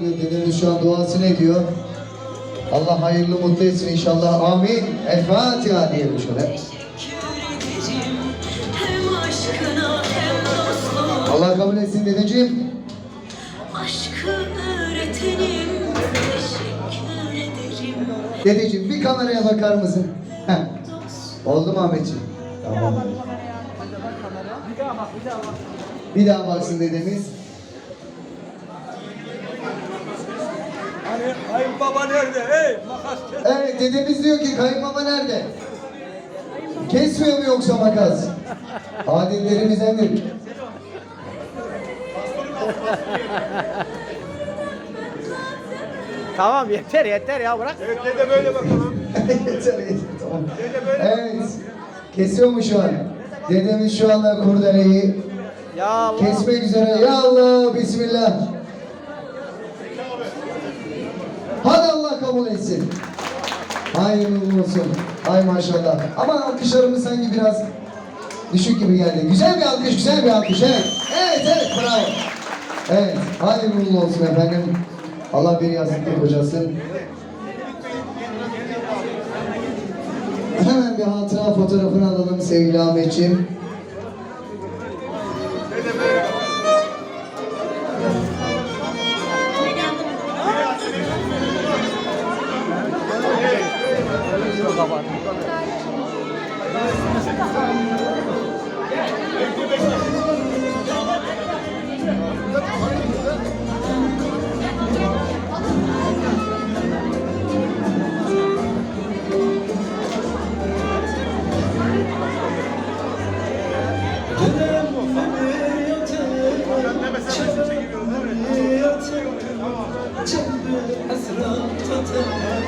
diyor dedemiz şu an duasını ediyor. Allah hayırlı mutlu etsin inşallah. Amin. El Fatiha diyelim şöyle. Allah kabul etsin dedeciğim. Aşkı öğretenim Dedeciğim bir kameraya bakar mısın? Heh. Oldu mu Ahmetciğim? Tamam. Bir daha baksın dedemiz. Hani kayınbaba nerede? Hey makas kes. Evet dedemiz diyor ki kayınbaba nerede? Kesmiyor mu yoksa makas? Adetlerimizdendir. Tamam yeter yeter ya bırak. Evet dede böyle bakalım. yeter yeter tamam. Evet. Kesiyor mu şu an? Dedemiz şu anda kurdeleyi Ya Allah. kesmek üzere. Ya Allah bismillah. Hadi Allah kabul etsin. Hayırlı olsun. Ay maşallah. Ama alkışlarımız sanki biraz düşük gibi geldi. Güzel bir alkış, güzel bir alkış. Evet, evet, evet bravo. Evet, hayırlı olsun efendim. Allah bir yazıklı kocasın. Hemen bir hatıra fotoğrafını alalım sevgili Ahmetciğim. Demesen çekiliyoruz değil mi? Hasret